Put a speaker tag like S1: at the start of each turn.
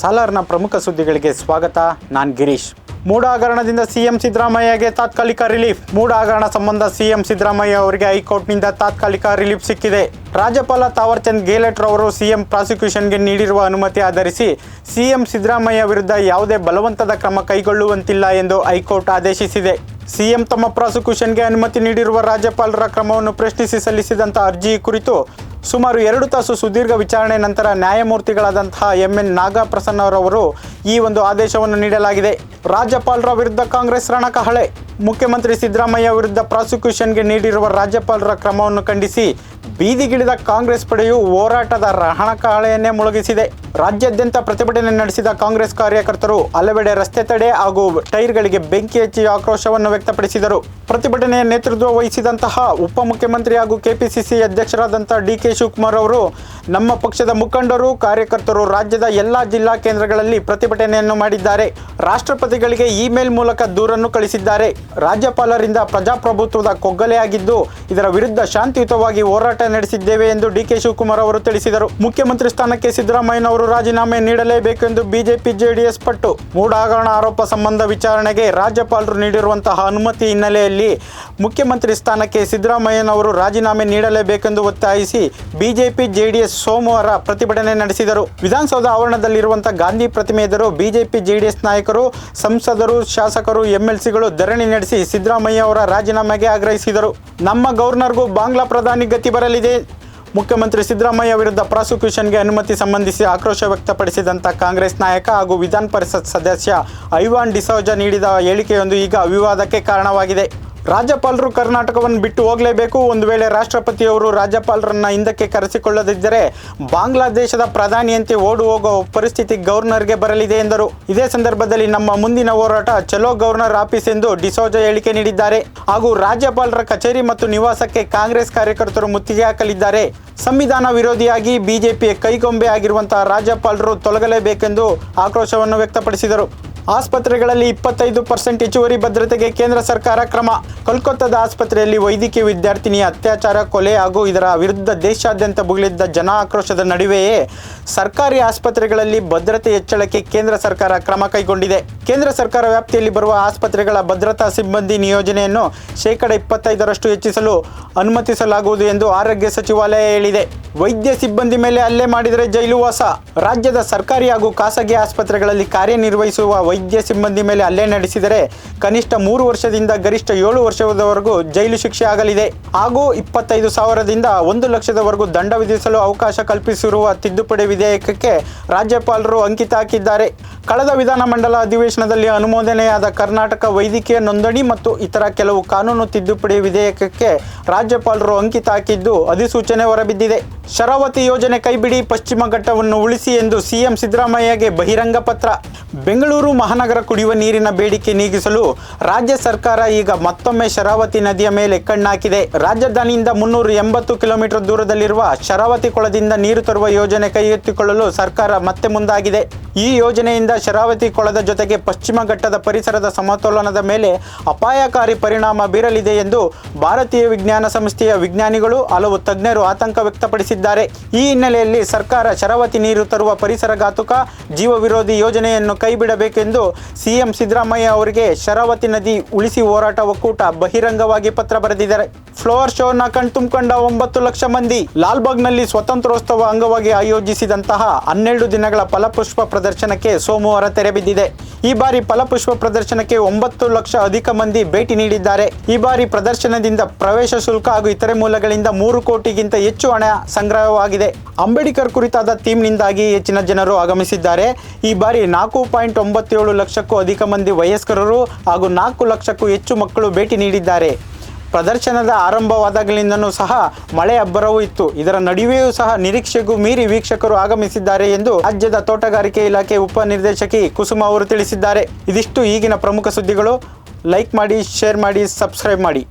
S1: ಸಾಲಾರ್ನ ಪ್ರಮುಖ ಸುದ್ದಿಗಳಿಗೆ ಸ್ವಾಗತ. ನಾನು ಗಿರೀಶ್. ಮೂಡ ಹಗರಣದಿಂದ ಸಿಎಂ ಸಿದ್ದರಾಮಯ್ಯಗೆ ತಾತ್ಕಾಲಿಕ ರಿಲೀಫ್. ಮೂಡ ಹಗರಣ ಸಂಬಂಧ ಸಿಎಂ ಸಿದ್ದರಾಮಯ್ಯ ಅವರಿಗೆ ಹೈಕೋರ್ಟ್ನಿಂದ ತಾತ್ಕಾಲಿಕ ರಿಲೀಫ್ ಸಿಕ್ಕಿದೆ. ರಾಜ್ಯಪಾಲ ತಾವರ್ಚಂದ್ ಗೆಹ್ಲೋಟ್ ಅವರು ಸಿಎಂ ಪ್ರಾಸಿಕ್ಯೂಷನ್ಗೆ ನೀಡಿರುವ ಅನುಮತಿ ಆಧರಿಸಿ ಸಿಎಂ ಸಿದ್ದರಾಮಯ್ಯ ವಿರುದ್ಧ ಯಾವುದೇ ಬಲವಂತದ ಕ್ರಮ ಕೈಗೊಳ್ಳುವಂತಿಲ್ಲ ಎಂದು ಹೈಕೋರ್ಟ್ ಆದೇಶಿಸಿದೆ. ಸಿಎಂ ತಮ್ಮ ಪ್ರಾಸಿಕ್ಯೂಷನ್ಗೆ ಅನುಮತಿ ನೀಡಿರುವ ರಾಜ್ಯಪಾಲರ ಕ್ರಮವನ್ನು ಪ್ರಶ್ನಿಸಿ ಸಲ್ಲಿಸಿದಂಥ ಅರ್ಜಿ ಕುರಿತು ಸುಮಾರು ಎರಡು ತಾಸು ಸುದೀರ್ಘ ವಿಚಾರಣೆ ನಂತರ ನ್ಯಾಯಮೂರ್ತಿಗಳಾದಂತಹ ಎಂ ಎನ್ ನಾಗಪ್ರಸನ್ನರವರು ಈ ಒಂದು ಆದೇಶವನ್ನು ನೀಡಲಾಗಿದೆ. ರಾಜ್ಯಪಾಲರ ವಿರುದ್ಧ ಕಾಂಗ್ರೆಸ್ ರಣಕಹಳೆ. ಮುಖ್ಯಮಂತ್ರಿ ಸಿದ್ದರಾಮಯ್ಯ ವಿರುದ್ಧ ಪ್ರಾಸಿಕ್ಯೂಷನ್ಗೆ ನೀಡಿರುವ ರಾಜ್ಯಪಾಲರ ಕ್ರಮವನ್ನು ಖಂಡಿಸಿ ಬೀದಿಗಿಳಿದ ಕಾಂಗ್ರೆಸ್ ಪಡೆಯು ಹೋರಾಟದ ರಣಕಹಳೆಯನ್ನೇ ಮುಳುಗಿಸಿದೆ. ರಾಜ್ಯಾದ್ಯಂತ ಪ್ರತಿಭಟನೆ ನಡೆಸಿದ ಕಾಂಗ್ರೆಸ್ ಕಾರ್ಯಕರ್ತರು ಹಲವೆಡೆ ರಸ್ತೆ ತಡೆ ಹಾಗೂ ಟೈರ್ಗಳಿಗೆ ಬೆಂಕಿ ಹಚ್ಚಿ ಆಕ್ರೋಶವನ್ನು ವ್ಯಕ್ತಪಡಿಸಿದರು. ಪ್ರತಿಭಟನೆಯ ನೇತೃತ್ವ ವಹಿಸಿದಂತಹ ಉಪಮುಖ್ಯಮಂತ್ರಿ ಹಾಗೂ ಕೆಪಿಸಿಸಿ ಅಧ್ಯಕ್ಷರಾದಂತಹ ಡಿ ಕೆ ಶಿವಕುಮಾರ್ ಅವರು, ನಮ್ಮ ಪಕ್ಷದ ಮುಖಂಡರು, ಕಾರ್ಯಕರ್ತರು, ರಾಜ್ಯದ ಎಲ್ಲ ಜಿಲ್ಲಾ ಕೇಂದ್ರಗಳಲ್ಲಿ ಪ್ರತಿಭಟನೆಯನ್ನು ಮಾಡಿದ್ದಾರೆ. ರಾಷ್ಟ್ರಪತಿಗಳಿಗೆ ಇಮೇಲ್ ಮೂಲಕ ದೂರನ್ನು ಕಳಿಸಿದ್ದಾರೆ. ರಾಜ್ಯಪಾಲರಿಂದ ಪ್ರಜಾಪ್ರಭುತ್ವದ ಕೊಗ್ಗಲೆಯಾಗಿದ್ದು ಇದರ ವಿರುದ್ಧ ಶಾಂತಿಯುತವಾಗಿ ಹೋರಾಟ ನಡೆಸಿದ್ದೇವೆ ಎಂದು ಡಿ ಕೆ ಶಿವಕುಮಾರ್ ಅವರು ತಿಳಿಸಿದರು. ಮುಖ್ಯಮಂತ್ರಿ ಸ್ಥಾನಕ್ಕೆ ಸಿದ್ದರಾಮಯ್ಯನವರು ರಾಜೀನಾಮೆ ನೀಡಲೇಬೇಕು ಎಂದು ಬಿಜೆಪಿ ಜೆಡಿಎಸ್ ಪಟ್ಟು ಮೂಡಾಗರಣ ಆರೋಪ ಸಂಬಂಧ ವಿಚಾರಣೆಗೆ ರಾಜ್ಯಪಾಲರು ನೀಡಿರುವಂತಹ ಅನುಮತಿ ಹಿನ್ನೆಲೆಯಲ್ಲಿ ಮುಖ್ಯಮಂತ್ರಿ ಸ್ಥಾನಕ್ಕೆ ಸಿದ್ದರಾಮಯ್ಯನವರು ರಾಜೀನಾಮೆ ನೀಡಲೇಬೇಕೆಂದು ಒತ್ತಾಯಿಸಿ ಬಿಜೆಪಿ ಜೆಡಿಎಸ್ ಸೋಮವಾರ ಪ್ರತಿಭಟನೆ ನಡೆಸಿದರು. ವಿಧಾನಸೌಧ ಆವರಣದಲ್ಲಿರುವಂತಹ ಗಾಂಧಿ ಪ್ರತಿಮೆ ಎದುರು ಬಿಜೆಪಿ ಜೆಡಿಎಸ್ ನಾಯಕರು, ಸಂಸದರು, ಶಾಸಕರು, ಎಂಎಲ್ಸಿಗಳು ಧರಣಿ ನಡೆಸಿ ಸಿದ್ದರಾಮಯ್ಯ ಅವರ ರಾಜೀನಾಮೆಗೆ ಆಗ್ರಹಿಸಿದರು. ನಮ್ಮ ಗವರ್ನರ್ಗೂ ಬಾಂಗ್ಲಾ ಪ್ರಧಾನಿ ಗತಿ ಬರಲಿದೆ. ಮುಖ್ಯಮಂತ್ರಿ ಸಿದ್ದರಾಮಯ್ಯ ವಿರುದ್ಧ ಪ್ರಾಸಿಕ್ಯೂಷನ್ಗೆ ಅನುಮತಿ ಸಂಬಂಧಿಸಿ ಆಕ್ರೋಶ ವ್ಯಕ್ತಪಡಿಸಿದಂಥ ಕಾಂಗ್ರೆಸ್ ನಾಯಕ ಹಾಗೂ ವಿಧಾನ ಪರಿಷತ್ ಸದಸ್ಯ ಐವಾನ್ ಡಿಸೋಜಾ ನೀಡಿದ ಹೇಳಿಕೆಯೊಂದು ಈಗ ವಿವಾದಕ್ಕೆ ಕಾರಣವಾಗಿದೆ. ರಾಜ್ಯಪಾಲರು ಕರ್ನಾಟಕವನ್ನು ಬಿಟ್ಟು ಹೋಗಲೇಬೇಕು. ಒಂದು ವೇಳೆ ರಾಷ್ಟ್ರಪತಿಯವರು ರಾಜ್ಯಪಾಲರನ್ನ ಹಿಂದಕ್ಕೆ ಕರೆಸಿಕೊಳ್ಳದಿದ್ದರೆ ಬಾಂಗ್ಲಾದೇಶದ ಪ್ರಧಾನಿಯಂತೆ ಓಡು ಹೋಗೋ ಪರಿಸ್ಥಿತಿ ಗವರ್ನರ್ಗೆ ಬರಲಿದೆ ಎಂದರು. ಇದೇ ಸಂದರ್ಭದಲ್ಲಿ ನಮ್ಮ ಮುಂದಿನ ಹೋರಾಟ ಚಲೋ ಗವರ್ನರ್ ಆಫೀಸ್ ಎಂದು ಡಿಸೋಜ ಹೇಳಿಕೆ ನೀಡಿದ್ದಾರೆ. ಹಾಗೂ ರಾಜ್ಯಪಾಲರ ಕಚೇರಿ ಮತ್ತು ನಿವಾಸಕ್ಕೆ ಕಾಂಗ್ರೆಸ್ ಕಾರ್ಯಕರ್ತರು ಮುತ್ತಿಗೆ ಹಾಕಲಿದ್ದಾರೆ. ಸಂವಿಧಾನ ವಿರೋಧಿಯಾಗಿ ಬಿಜೆಪಿಯ ಕೈಗೊಂಬೆ ಆಗಿರುವಂತಹ ರಾಜ್ಯಪಾಲರು ತೊಲಗಲೇಬೇಕೆಂದು ಆಕ್ರೋಶವನ್ನು ವ್ಯಕ್ತಪಡಿಸಿದರು. ಆಸ್ಪತ್ರೆಗಳಲ್ಲಿ ಇಪ್ಪತ್ತೈದು ಪರ್ಸೆಂಟ್ ಹೆಚ್ಚುವರಿ ಭದ್ರತೆಗೆ ಕೇಂದ್ರ ಸರ್ಕಾರ ಕ್ರಮ. ಕೋಲ್ಕತ್ತಾದ ಆಸ್ಪತ್ರೆಯಲ್ಲಿ ವೈದ್ಯಕೀಯ ವಿದ್ಯಾರ್ಥಿನಿಯ ಅತ್ಯಾಚಾರ, ಕೊಲೆ ಹಾಗೂ ಇದರ ವಿರುದ್ಧ ದೇಶಾದ್ಯಂತ ಭುಗಿಲಿದ್ದ ಜನ ಆಕ್ರೋಶದ ನಡುವೆಯೇ ಸರ್ಕಾರಿ ಆಸ್ಪತ್ರೆಗಳಲ್ಲಿ ಭದ್ರತೆ ಹೆಚ್ಚಳಕ್ಕೆ ಕೇಂದ್ರ ಸರ್ಕಾರ ಕ್ರಮ ಕೈಗೊಂಡಿದೆ. ಕೇಂದ್ರ ಸರ್ಕಾರ ವ್ಯಾಪ್ತಿಯಲ್ಲಿ ಬರುವ ಆಸ್ಪತ್ರೆಗಳ ಭದ್ರತಾ ಸಿಬ್ಬಂದಿ ನಿಯೋಜನೆಯನ್ನು ಶೇಕಡ ಇಪ್ಪತ್ತೈದರಷ್ಟು ಹೆಚ್ಚಿಸಲು ಅನುಮತಿಸಲಾಗುವುದು ಎಂದು ಆರೋಗ್ಯ ಸಚಿವಾಲಯ ಹೇಳಿದೆ. ವೈದ್ಯ ಸಿಬ್ಬಂದಿ ಮೇಲೆ ಹಲ್ಲೆ ಮಾಡಿದರೆ ಜೈಲು ವಾಸ. ರಾಜ್ಯದ ಸರ್ಕಾರಿ ಹಾಗೂ ಖಾಸಗಿ ಆಸ್ಪತ್ರೆಗಳಲ್ಲಿ ಕಾರ್ಯನಿರ್ವಹಿಸುವ ವೈದ್ಯ ಸಿಬ್ಬಂದಿ ಮೇಲೆ ಹಲ್ಲೆ ನಡೆಸಿದರೆ ಕನಿಷ್ಠ ಮೂರು ವರ್ಷದಿಂದ ಗರಿಷ್ಠ ಏಳು ವರ್ಷದವರೆಗೂ ಜೈಲು ಶಿಕ್ಷೆ ಆಗಲಿದೆ. ಹಾಗೂ ಇಪ್ಪತ್ತೈದು ಸಾವಿರದಿಂದ ಒಂದು ಲಕ್ಷದವರೆಗೂ ದಂಡ ವಿಧಿಸಲು ಅವಕಾಶ ಕಲ್ಪಿಸಿರುವ ತಿದ್ದುಪಡಿ ವಿಧೇಯಕಕ್ಕೆ ರಾಜ್ಯಪಾಲರು ಅಂಕಿತ ಹಾಕಿದ್ದಾರೆ. ಕಳೆದ ವಿಧಾನಮಂಡಲ ಅಧಿವೇಶನದಲ್ಲಿ ಅನುಮೋದನೆಯಾದ ಕರ್ನಾಟಕ ವೈದ್ಯಕೀಯ ನೋಂದಣಿ ಮತ್ತು ಇತರ ಕೆಲವು ಕಾನೂನು ತಿದ್ದುಪಡಿ ವಿಧೇಯಕಕ್ಕೆ ರಾಜ್ಯಪಾಲರು ಅಂಕಿತ ಹಾಕಿದ್ದು ಅಧಿಸೂಚನೆ ಹೊರಬಿದ್ದಿದೆ. ಶರಾವತಿ ಯೋಜನೆ ಕೈಬಿಡಿ ಪಶ್ಚಿಮ ಘಟ್ಟವನ್ನು ಉಳಿಸಿ ಎಂದು ಸಿಎಂ ಸಿದ್ದರಾಮಯ್ಯಗೆ ಬಹಿರಂಗ ಪತ್ರ. ಬೆಂಗಳೂರು ಮಹಾನಗರ ಕುಡಿಯುವ ನೀರಿನ ಬೇಡಿಕೆ ನೀಗಿಸಲು ರಾಜ್ಯ ಸರ್ಕಾರ ಈಗ ಮತ್ತೊಮ್ಮೆ ಶರಾವತಿ ನದಿಯ ಮೇಲೆ ಕಣ್ಣಾಕಿದೆ. ರಾಜಧಾನಿಯಿಂದ ಮುನ್ನೂರು ಎಂಬತ್ತು ಕಿಲೋಮೀಟರ್ ದೂರದಲ್ಲಿರುವ ಶರಾವತಿ ಕೊಳದಿಂದ ನೀರು ತರುವ ಯೋಜನೆ ಕೈಗೆತ್ತಿಕೊಳ್ಳಲು ಸರ್ಕಾರ ಮತ್ತೆ ಮುಂದಾಗಿದೆ. ಈ ಯೋಜನೆಯಿಂದ ಶರಾವತಿ ಕೊಳದ ಜೊತೆಗೆ ಪಶ್ಚಿಮ ಘಟ್ಟದ ಪರಿಸರದ ಸಮತೋಲನದ ಮೇಲೆ ಅಪಾಯಕಾರಿ ಪರಿಣಾಮ ಬೀರಲಿದೆ ಎಂದು ಭಾರತೀಯ ವಿಜ್ಞಾನ ಸಂಸ್ಥೆಯ ವಿಜ್ಞಾನಿಗಳು ಹಲವು ತಜ್ಞರು ಆತಂಕ ವ್ಯಕ್ತಪಡಿಸಿದ್ದಾರೆ. ಈ ಹಿನ್ನೆಲೆಯಲ್ಲಿ ಸರ್ಕಾರ ಶರಾವತಿ ನೀರು ತರುವ ಪರಿಸರಘಾತುಕ ಜೀವ ವಿರೋಧಿ ಯೋಜನೆಯನ್ನು ಕೈಬಿಡಬೇಕೆಂದು ಸಿಎಂ ಸಿದ್ದರಾಮಯ್ಯ ಅವರಿಗೆ ಶರಾವತಿ ನದಿ ಉಳಿಸಿ ಹೋರಾಟ ಒಕ್ಕೂಟ ಬಹಿರಂಗವಾಗಿ ಪತ್ರ ಬರೆದಿದ್ದಾರೆ. ಫ್ಲವರ್ ಶೋನ ಕಣ್ತುಂಬಿಕೊಂಡ ಒಂಬತ್ತು ಲಕ್ಷ ಮಂದಿ. ಲಾಲ್ಬಾಗ್ನಲ್ಲಿ ಸ್ವತಂತ್ರೋತ್ಸವ ಅಂಗವಾಗಿ ಆಯೋಜಿಸಿದಂತಹ ಹನ್ನೆರಡು ದಿನಗಳ ಫಲಪುಷ್ಪ ಪ್ರದರ್ಶನಕ್ಕೆ ಸೋಮವಾರ ತೆರೆ ಬಿದ್ದಿದೆ. ಈ ಬಾರಿ ಫಲಪುಷ್ಪ ಪ್ರದರ್ಶನಕ್ಕೆ ಒಂಬತ್ತು ಲಕ್ಷ ಅಧಿಕ ಮಂದಿ ಭೇಟಿ ನೀಡಿದ್ದಾರೆ. ಈ ಬಾರಿ ಪ್ರದರ್ಶನದಿಂದ ಪ್ರವೇಶ ಶುಲ್ಕ ಹಾಗೂ ಇತರೆ ಮೂಲಗಳಿಂದ ಮೂರು ಕೋಟಿಗಿಂತ ಹೆಚ್ಚು ಹಣ ಸಂಗ್ರಹವಾಗಿದೆ. ಅಂಬೇಡ್ಕರ್ ಕುರಿತಾದ ಥೀಮ್ನಿಂದಾಗಿ ಹೆಚ್ಚಿನ ಜನರು ಆಗಮಿಸಿದ್ದಾರೆ. ಈ ಬಾರಿ ನಾಲ್ಕು ಪಾಯಿಂಟ್ ಒಂಬತ್ತೇಳು ಲಕ್ಷಕ್ಕೂ ಅಧಿಕ ಮಂದಿ ವಯಸ್ಕರರು ಹಾಗೂ ನಾಲ್ಕು ಲಕ್ಷಕ್ಕೂ ಹೆಚ್ಚು ಮಕ್ಕಳು ಭೇಟಿ ನೀಡಿದ್ದಾರೆ. ಪ್ರದರ್ಶನದ ಆರಂಭವಾದಾಗಲಿಂದನೂ ಸಹ ಮಳೆ ಅಬ್ಬರವೂ ಇತ್ತು. ಇದರ ನಡುವೆಯೂ ಸಹ ನಿರೀಕ್ಷೆಗೂ ಮೀರಿ ವೀಕ್ಷಕರು ಆಗಮಿಸಿದ್ದಾರೆ ಎಂದು ರಾಜ್ಯದ ತೋಟಗಾರಿಕೆ ಇಲಾಖೆ ಉಪನಿರ್ದೇಶಕಿ ಕುಸುಮ ಅವರು ತಿಳಿಸಿದ್ದಾರೆ. ಇದಿಷ್ಟು ಈಗಿನ ಪ್ರಮುಖ ಸುದ್ದಿಗಳು. ಲೈಕ್ ಮಾಡಿ, ಶೇರ್ ಮಾಡಿ, ಸಬ್ಸ್ಕ್ರೈಬ್ ಮಾಡಿ.